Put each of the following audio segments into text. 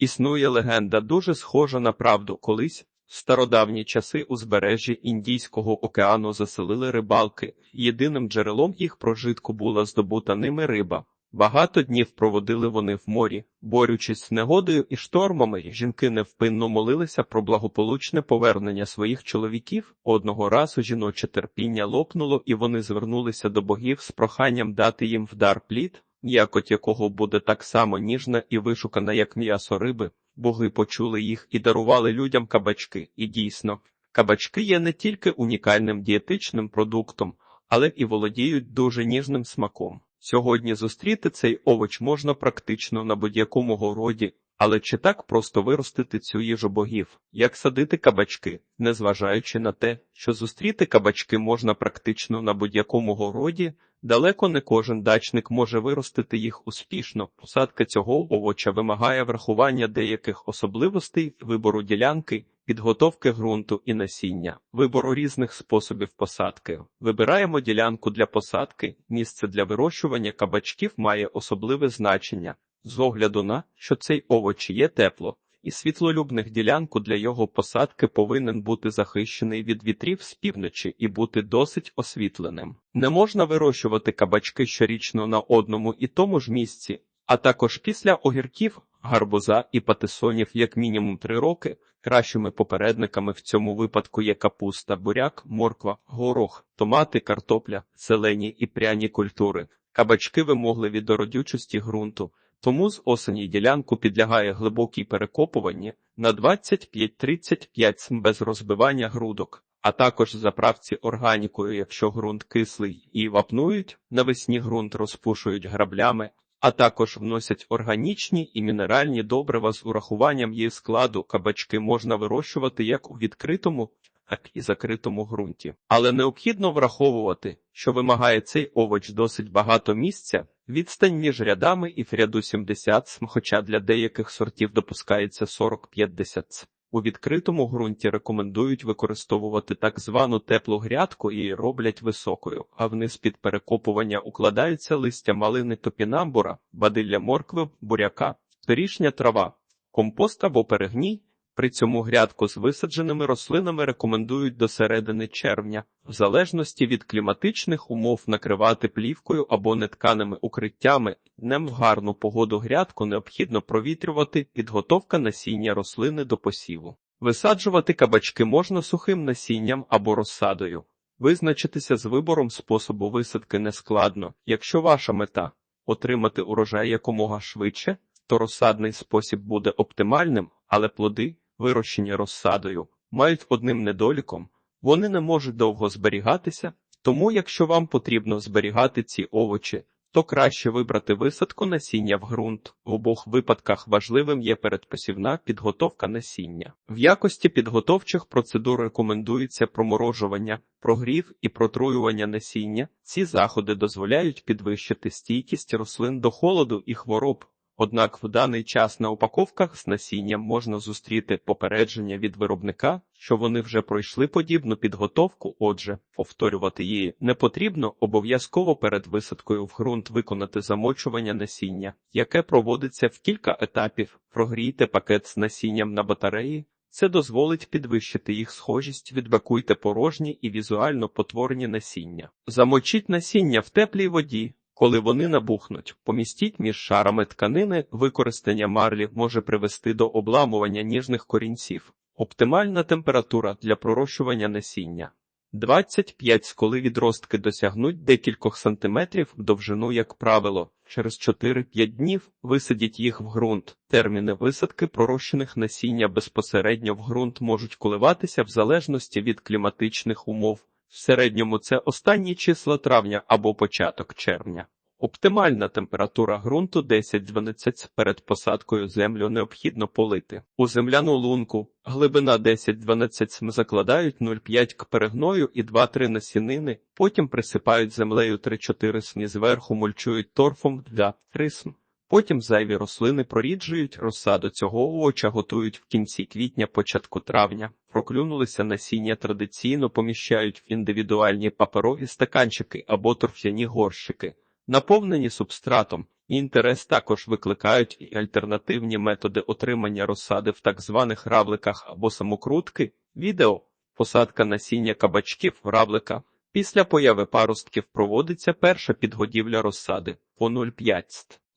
Існує легенда, дуже схожа на правду. Колись в стародавні часи узбережжі Індійського океану заселили рибалки. Єдиним джерелом їх прожитку була здобута ними риба. Багато днів проводили вони в морі, борючись з негодою і штормами, жінки невпинно молилися про благополучне повернення своїх чоловіків. Одного разу жіноче терпіння лопнуло, і вони звернулися до богів з проханням дати їм в дар плід, м'якоть якого буде так само ніжна і вишукана, як м'ясо риби. Боги почули їх і дарували людям кабачки. І дійсно, кабачки є не тільки унікальним дієтичним продуктом, але і володіють дуже ніжним смаком. Сьогодні зустріти цей овоч можна практично на будь-якому городі, але чи так просто виростити цю їжу богів, як садити кабачки, незважаючи на те, що зустріти кабачки можна практично на будь-якому городі, далеко не кожен дачник може виростити їх успішно. Посадка цього овоча вимагає врахування деяких особливостей вибору ділянки, підготовки ґрунту і насіння, вибору різних способів посадки. Вибираємо ділянку для посадки, місце для вирощування кабачків має особливе значення з огляду на що цей овоч є тепло, і світлолюбних ділянку для його посадки повинен бути захищений від вітрів з півночі і бути досить освітленим. Не можна вирощувати кабачки щорічно на одному і тому ж місці, а також після огірків, гарбуза і патисонів як мінімум три роки. Кращими попередниками в цьому випадку є капуста, буряк, морква, горох, томати, картопля, зелені і пряні культури. Кабачки вимогливі до родючості ґрунту, тому з осені ділянку підлягає глибокій перекопуванні на 25-35 см без розбивання грудок, а також заправці органікою, якщо ґрунт кислий, і вапнують, навесні ґрунт розпушують граблями, а також вносять органічні і мінеральні добрива з урахуванням її складу. Кабачки можна вирощувати як у відкритому, так і закритому ґрунті. Але необхідно враховувати, що вимагає цей овоч досить багато місця, відстань між рядами і в ряду 70 см, хоча для деяких сортів допускається 40-50 см. У відкритому ґрунті рекомендують використовувати так звану теплу грядку і роблять високою, а вниз під перекопування укладаються листя малини топінамбура, бадилля моркви, буряка, торішня трава, компост або перегній. При цьому грядку з висадженими рослинами рекомендують до середини червня, в залежності від кліматичних умов накривати плівкою або нетканими укриттями. Днем в гарну погоду грядку необхідно провітрювати підготовка насіння рослини до посіву. Висаджувати кабачки можна сухим насінням або розсадою. Визначитися з вибором способу висадки нескладно. Якщо ваша мета отримати урожай якомога швидше, то розсадний спосіб буде оптимальним, але плоди, вирощені розсадою, мають одним недоліком вони не можуть довго зберігатися, тому якщо вам потрібно зберігати ці овочі, то краще вибрати висадку насіння в ґрунт. В обох випадках важливим є передпосівна підготовка насіння. В якості підготовчих процедур рекомендується проморожування, прогрів і протруювання насіння. Ці заходи дозволяють підвищити стійкість рослин до холоду і хвороб. Однак в даний час на упаковках з насінням можна зустріти попередження від виробника, що вони вже пройшли подібну підготовку, отже, повторювати її не потрібно обов'язково перед висадкою в ґрунт виконати замочування насіння, яке проводиться в кілька етапів. Прогрійте пакет з насінням на батареї. Це дозволить підвищити їх схожість, відбакуйте порожні і візуально потворні насіння. Замочіть насіння в теплій воді. Коли вони набухнуть, помістіть між шарами тканини, використання марлі може привести до обламування ніжних корінців. Оптимальна температура для пророщування насіння 25, коли відростки досягнуть декількох сантиметрів в довжину, як правило, через 4-5 днів висадіть їх в ґрунт. Терміни висадки пророщених насіння безпосередньо в ґрунт можуть коливатися в залежності від кліматичних умов. В середньому це останні числа травня або початок червня. Оптимальна температура ґрунту 10-12 перед посадкою землю необхідно полити. У земляну лунку глибина 10-12 см закладають 0,5 к перегною і 2-3 насінини, потім присипають землею 3-4 см зверху мульчують торфом для 3 см. Потім зайві рослини проріджують, розсаду цього овоча готують в кінці квітня, початку травня. Проклюнулися насіння традиційно поміщають в індивідуальні паперові стаканчики або торф'яні горщики, наповнені субстратом. Інтерес також викликають і альтернативні методи отримання розсади в так званих равликах або самокрутки. Відео посадка насіння кабачків в равлика. Після появи паростків проводиться перша підгодівля розсади по 0,5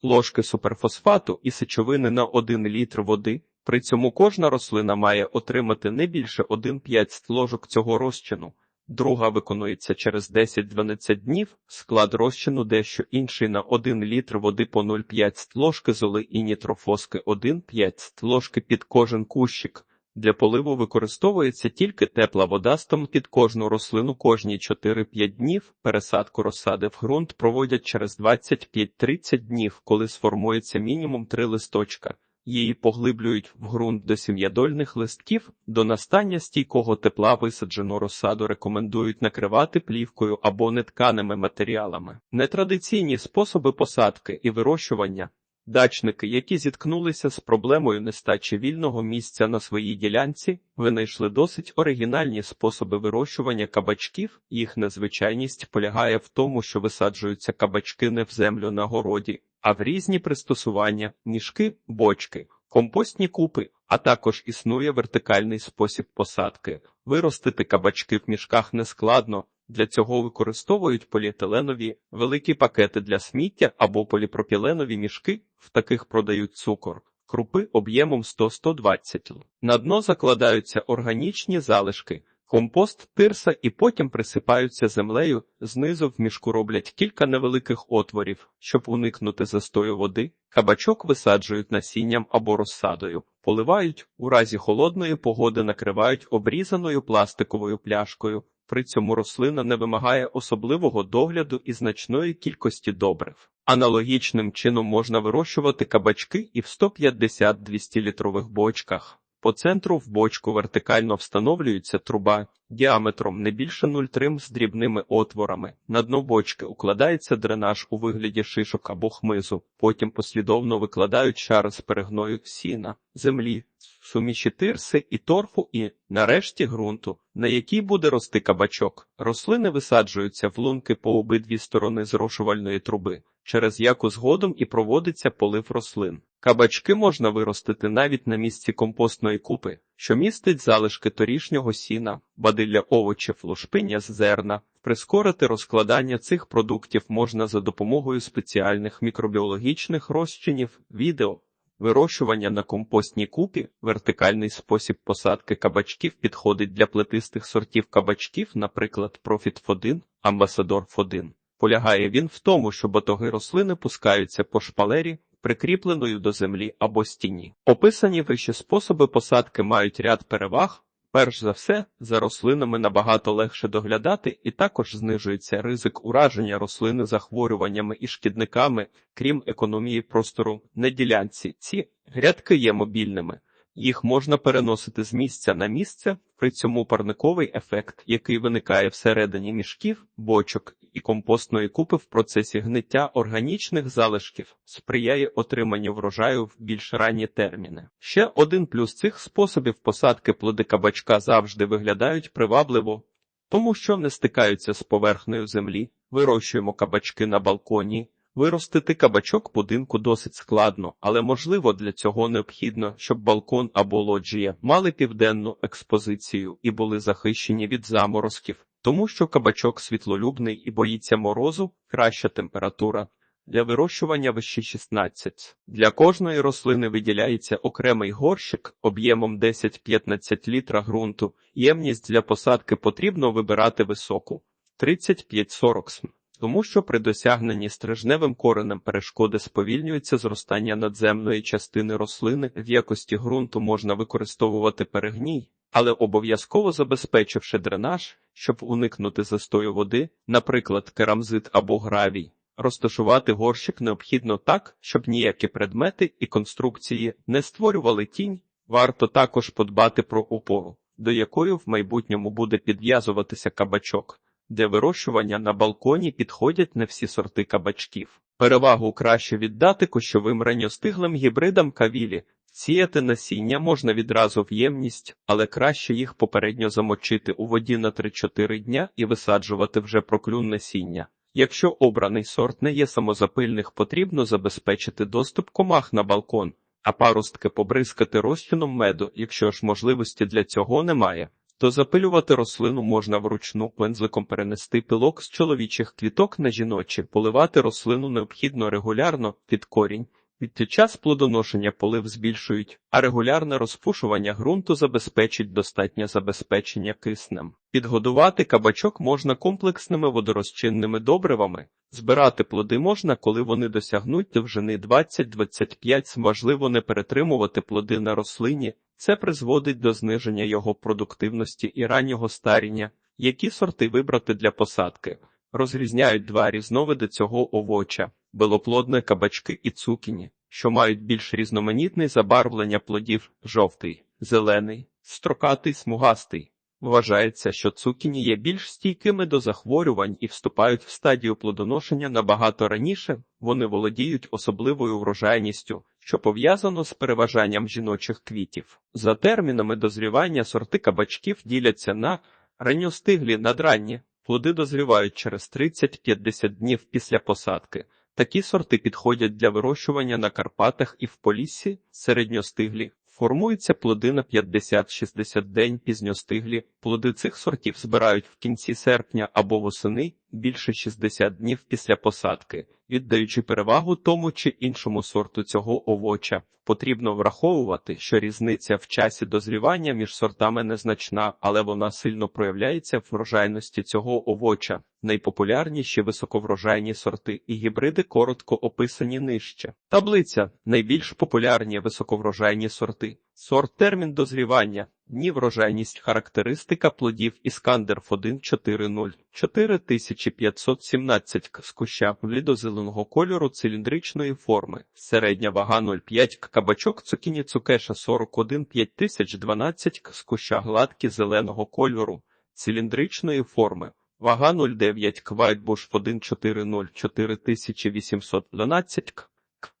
ложки суперфосфату і сечовини на 1 літр води. При цьому кожна рослина має отримати не більше 1,5 ложок цього розчину. Друга виконується через 10-12 днів, склад розчину дещо інший на 1 літр води по 0,5 ложки золи і нітрофоски 1,5 ложки під кожен кущик. Для поливу використовується тільки тепла вода стом під кожну рослину кожні 4-5 днів. Пересадку розсади в ґрунт проводять через 25-30 днів, коли сформується мінімум 3 листочка. Її поглиблюють в ґрунт до сім'ядольних листків. До настання стійкого тепла висаджену розсаду рекомендують накривати плівкою або нетканими матеріалами. Нетрадиційні способи посадки і вирощування. Дачники, які зіткнулися з проблемою нестачі вільного місця на своїй ділянці, винайшли досить оригінальні способи вирощування кабачків. Їх незвичайність полягає в тому, що висаджуються кабачки не в землю на городі, а в різні пристосування, мішки, бочки, компостні купи, а також існує вертикальний спосіб посадки. Виростити кабачки в мішках нескладно. Для цього використовують поліетиленові великі пакети для сміття або поліпропіленові мішки, в таких продають цукор, крупи об'ємом 100-120 л. На дно закладаються органічні залишки, компост, тирса і потім присипаються землею. Знизу в мішку роблять кілька невеликих отворів, щоб уникнути застою води. Кабачок висаджують насінням або розсадою, поливають, у разі холодної погоди накривають обрізаною пластиковою пляшкою. При цьому рослина не вимагає особливого догляду і значної кількості добрив. Аналогічним чином можна вирощувати кабачки і в 150-200 літрових бочках. По центру в бочку вертикально встановлюється труба діаметром не більше 0,3 з дрібними отворами. На дно бочки укладається дренаж у вигляді шишок або хмизу. Потім послідовно викладають шар з перегною сіна, землі, суміші тирси і торфу, і, нарешті, ґрунту, на якій буде рости кабачок. Рослини висаджуються в лунки по обидві сторони зрошувальної труби, через яку згодом і проводиться полив рослин. Кабачки можна виростити навіть на місці компостної купи, що містить залишки торішнього сіна, бадилля овочів, лушпиня з зерна. Прискорити розкладання цих продуктів можна за допомогою спеціальних мікробіологічних розчинів, відео. Вирощування на компостній купі, вертикальний спосіб посадки кабачків підходить для плетистих сортів кабачків, наприклад, Profit 1 Амбасадор 1 Полягає він в тому, що батоги рослини пускаються по шпалері, прикріпленою до землі або стіні. Описані вище способи посадки мають ряд переваг. Перш за все, за рослинами набагато легше доглядати, і також знижується ризик ураження рослини захворюваннями і шкідниками, крім економії простору на ділянці. Ці грядки є мобільними. Їх можна переносити з місця на місце, при цьому парниковий ефект, який виникає всередині мішків, бочок і компостної купи в процесі гниття органічних залишків, сприяє отриманню врожаю в більш ранні терміни. Ще один плюс цих способів посадки плоди кабачка завжди виглядають привабливо, тому що не стикаються з поверхнею землі, вирощуємо кабачки на балконі. Виростити кабачок будинку досить складно, але можливо для цього необхідно, щоб балкон або лоджія мали південну експозицію і були захищені від заморозків, тому що кабачок світлолюбний і боїться морозу, краща температура. Для вирощування вище 16. Для кожної рослини виділяється окремий горщик об'ємом 10-15 літра ґрунту. Ємність для посадки потрібно вибирати високу 35-40 см тому що при досягненні стрижневим коренем перешкоди сповільнюється зростання надземної частини рослини, в якості ґрунту можна використовувати перегній, але обов'язково забезпечивши дренаж, щоб уникнути застою води, наприклад, керамзит або гравій. Розташувати горщик необхідно так, щоб ніякі предмети і конструкції не створювали тінь. Варто також подбати про опору, до якої в майбутньому буде підв'язуватися кабачок. Для вирощування на балконі підходять не всі сорти кабачків. Перевагу краще віддати кущовим ранньостиглим гібридам кавілі. Сіяти насіння можна відразу в ємність, але краще їх попередньо замочити у воді на 3-4 дня і висаджувати вже проклюн насіння. Якщо обраний сорт не є самозапильних, потрібно забезпечити доступ комах на балкон, а паростки побризкати розчином меду, якщо ж можливості для цього немає. То запилювати рослину можна вручну пензликом перенести пилок з чоловічих квіток на жіночі, поливати рослину необхідно регулярно під корінь. Під час плодоношення полив збільшують, а регулярне розпушування ґрунту забезпечить достатнє забезпечення киснем. Підгодувати кабачок можна комплексними водорозчинними добривами. Збирати плоди можна, коли вони досягнуть довжини 20-25 Важливо не перетримувати плоди на рослині, це призводить до зниження його продуктивності і раннього старіння. Які сорти вибрати для посадки? Розрізняють два різновиди цього овоча белоплодне кабачки і цукіні, що мають більш різноманітне забарвлення плодів жовтий, зелений, строкатий, смугастий. Вважається, що цукіні є більш стійкими до захворювань і вступають в стадію плодоношення набагато раніше, вони володіють особливою врожайністю, що пов'язано з переважанням жіночих квітів. За термінами дозрівання сорти кабачків діляться на ранньостиглі надранні, плоди дозрівають через 30-50 днів після посадки. Такі сорти підходять для вирощування на Карпатах і в Поліссі, середньостиглі. Формуються плоди на 50-60 день пізньостиглі. Плоди цих сортів збирають в кінці серпня або восени більше 60 днів після посадки, віддаючи перевагу тому чи іншому сорту цього овоча. Потрібно враховувати, що різниця в часі дозрівання між сортами незначна, але вона сильно проявляється в врожайності цього овоча. Найпопулярніші високоврожайні сорти і гібриди коротко описані нижче. Таблиця найбільш популярні високоврожайні сорти. Сорт термін дозрівання, дні врожайність характеристика плодів Іскандер 1.4.0 4517 з куща блідозеленого кольору циліндричної форми, середня вага 0,5 к кабачок цукіні цукеша 41 5012 з куща гладкі зеленого кольору, циліндричної форми. Вага 0,9 к Вайтбуш 1.4.0 4812 к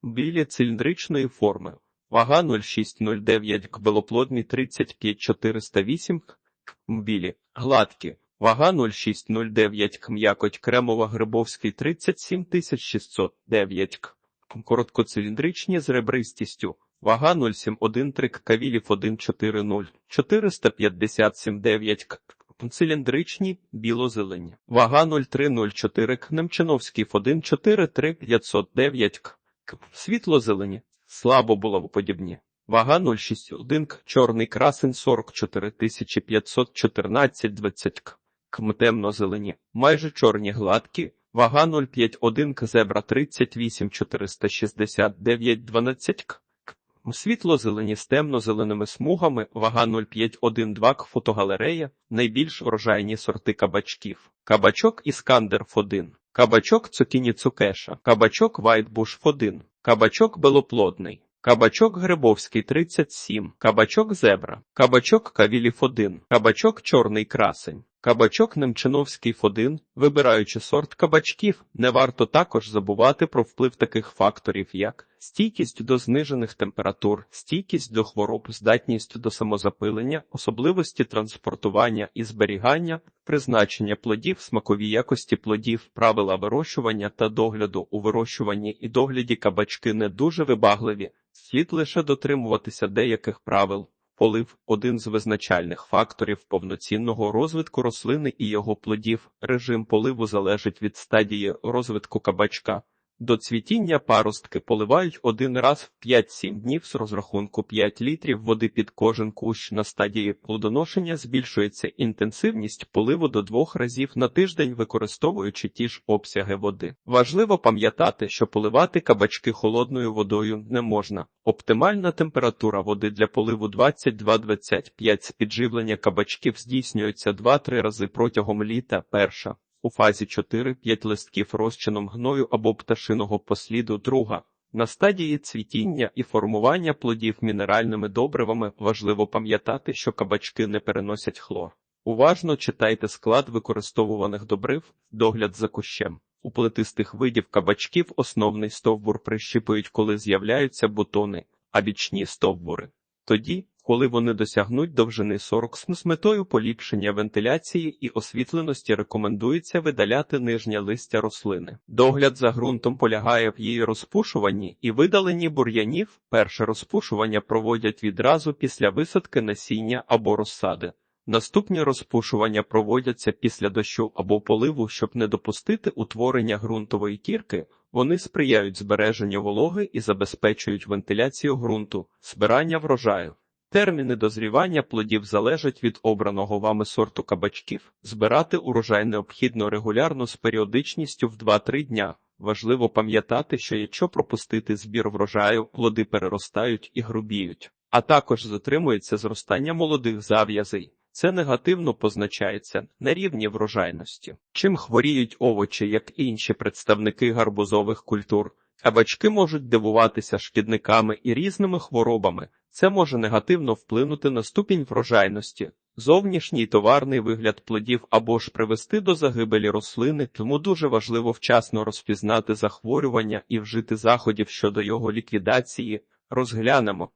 білі циліндричної форми. Вага 0,609 к белоплодні 35408 к білі, гладкі. Вага 0,609 к м'якоть кремова грибовський 37609 к короткоциліндричні з ребристістю. Вага 0,713 к кавілів 1,4,0 457,9 к циліндричні білозелені. Вага 0,304 к Немчиновський 1,4,3 509 к світлозелені. Слабо булавоподібні. Вага 0,61 к чорний красень 44 514 20 к км темно-зелені, майже чорні гладкі, вага 0,51 к зебра 38 469 12 к світло-зелені з темно-зеленими смугами, вага 0,512 к фотогалерея, найбільш врожайні сорти кабачків. Кабачок Іскандер 1 кабачок цукіні цукеша, кабачок Вайтбуш 1 кабачок белоплодний. Кабачок Грибовський 37, кабачок Зебра, кабачок Кавілів 1, кабачок Чорний красень, кабачок Немчиновський Фодин. Вибираючи сорт кабачків, не варто також забувати про вплив таких факторів, як стійкість до знижених температур, стійкість до хвороб, здатність до самозапилення, особливості транспортування і зберігання, призначення плодів, смакові якості плодів, правила вирощування та догляду у вирощуванні і догляді кабачки не дуже вибагливі. Слід лише дотримуватися деяких правил. Полив один з визначальних факторів повноцінного розвитку рослини і його плодів. Режим поливу залежить від стадії розвитку кабачка. До цвітіння паростки поливають один раз в 5-7 днів з розрахунку 5 літрів води під кожен кущ. На стадії плодоношення збільшується інтенсивність поливу до двох разів на тиждень, використовуючи ті ж обсяги води. Важливо пам'ятати, що поливати кабачки холодною водою не можна. Оптимальна температура води для поливу 22-25 з підживлення кабачків здійснюється 2-3 рази протягом літа. Перша у фазі 4-5 листків розчином гною або пташиного посліду друга. На стадії цвітіння і формування плодів мінеральними добривами важливо пам'ятати, що кабачки не переносять хлор. Уважно читайте склад використовуваних добрив, догляд за кущем. У плетистих видів кабачків основний стовбур прищіпують, коли з'являються бутони, а бічні стовбури. Тоді, Коли вони досягнуть довжини 40 см з метою поліпшення вентиляції і освітленості рекомендується видаляти нижнє листя рослини. Догляд за ґрунтом полягає в її розпушуванні і видаленні бур'янів. Перше розпушування проводять відразу після висадки насіння або розсади. Наступні розпушування проводяться після дощу або поливу, щоб не допустити утворення ґрунтової кірки. Вони сприяють збереженню вологи і забезпечують вентиляцію ґрунту, збирання врожаю. Терміни дозрівання плодів залежать від обраного вами сорту кабачків. Збирати урожай необхідно регулярно з періодичністю в 2-3 дня. Важливо пам'ятати, що якщо пропустити збір врожаю, плоди переростають і грубіють, а також затримується зростання молодих зав'язей. Це негативно позначається на рівні врожайності. Чим хворіють овочі, як інші представники гарбузових культур, кабачки можуть дивуватися шкідниками і різними хворобами. Це може негативно вплинути на ступінь врожайності, зовнішній товарний вигляд плодів або ж привести до загибелі рослини, тому дуже важливо вчасно розпізнати захворювання і вжити заходів щодо його ліквідації. Розглянемо.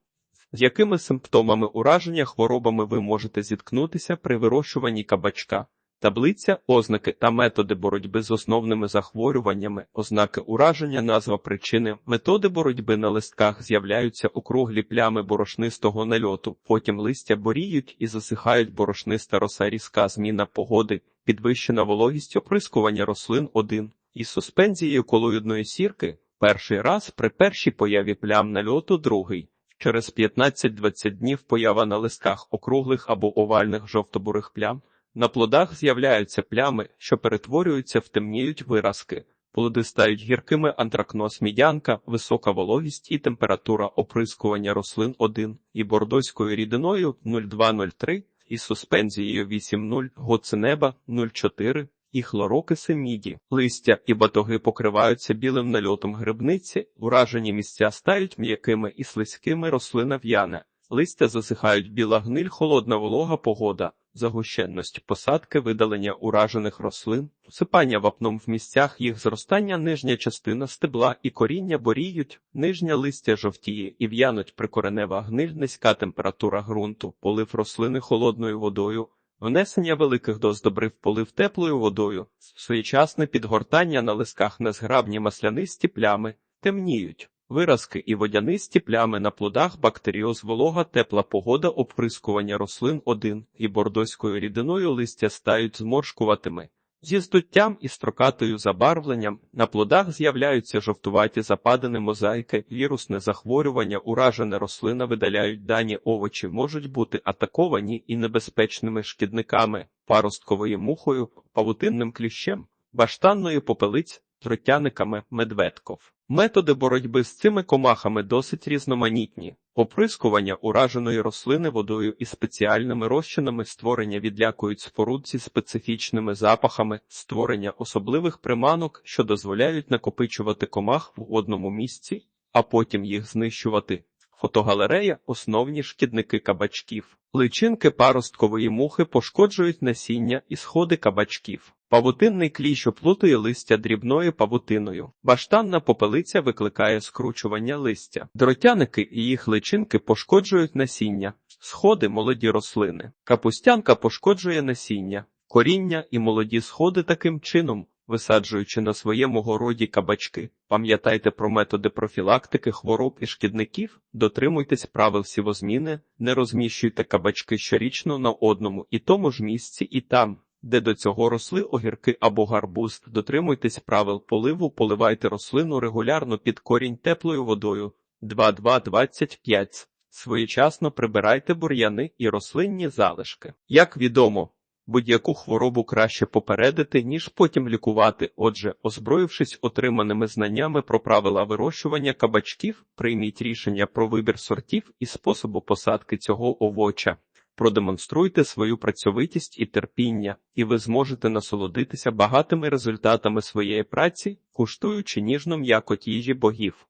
З якими симптомами ураження хворобами ви можете зіткнутися при вирощуванні кабачка? Таблиця, ознаки та методи боротьби з основними захворюваннями, ознаки ураження, назва причини, методи боротьби на листках з'являються округлі плями борошнистого нальоту, потім листя боріють і засихають борошниста роса різка зміна погоди, підвищена вологість оприскування рослин 1 із суспензією колоїдної сірки, перший раз при першій появі плям нальоту другий. Через 15-20 днів поява на листках округлих або овальних жовтобурих плям. На плодах з'являються плями, що перетворюються в темніють виразки. Плоди стають гіркими антракноз мідянка, висока вологість і температура оприскування рослин 1 і бордоською рідиною 0203 і суспензією 8.0, гоцинеба 0,4 і хлорокиси міді. Листя і батоги покриваються білим нальотом грибниці, уражені місця стають м'якими і слизькими рослина в'яне. Листя засихають біла гниль, холодна волога погода, загущенність посадки, видалення уражених рослин, посипання вапном в місцях їх зростання, нижня частина стебла і коріння боріють, нижнє листя жовтіє і в'януть прикоренева гниль, низька температура ґрунту, полив рослини холодною водою. Внесення великих доз добрив полив теплою водою, своєчасне підгортання на листках незграбні маслянисті плями, темніють, виразки і водянисті плями на плодах, бактеріоз, волога, тепла погода, оприскування рослин 1 і бордоською рідиною листя стають зморшкуватими. Зі здуттям і строкатою забарвленням на плодах з'являються жовтуваті западини мозаїки, вірусне захворювання, уражена рослина видаляють дані овочі, можуть бути атаковані і небезпечними шкідниками, паростковою мухою, павутинним кліщем, баштанною попелиць, тротяниками, медведков. Методи боротьби з цими комахами досить різноманітні. Оприскування ураженої рослини водою і спеціальними розчинами створення відлякують споруд зі специфічними запахами, створення особливих приманок, що дозволяють накопичувати комах в одному місці, а потім їх знищувати. Фотогалерея основні шкідники кабачків. Личинки паросткової мухи пошкоджують насіння і сходи кабачків. Павутинний кліщ оплутує листя дрібною павутиною. Баштанна попелиця викликає скручування листя. Дротяники і їх личинки пошкоджують насіння, сходи молоді рослини. Капустянка пошкоджує насіння, коріння і молоді сходи таким чином. Висаджуючи на своєму городі кабачки, пам'ятайте про методи профілактики хвороб і шкідників, дотримуйтесь правил сівозміни, не розміщуйте кабачки щорічно на одному і тому ж місці і там, де до цього росли огірки або гарбуз, дотримуйтесь правил поливу, поливайте рослину регулярно під корінь теплою водою 2-2-25. Своєчасно прибирайте бур'яни і рослинні залишки. Як відомо, будь-яку хворобу краще попередити, ніж потім лікувати. Отже, озброївшись отриманими знаннями про правила вирощування кабачків, прийміть рішення про вибір сортів і способу посадки цього овоча. Продемонструйте свою працьовитість і терпіння, і ви зможете насолодитися багатими результатами своєї праці, куштуючи ніжно м'якоть їжі богів.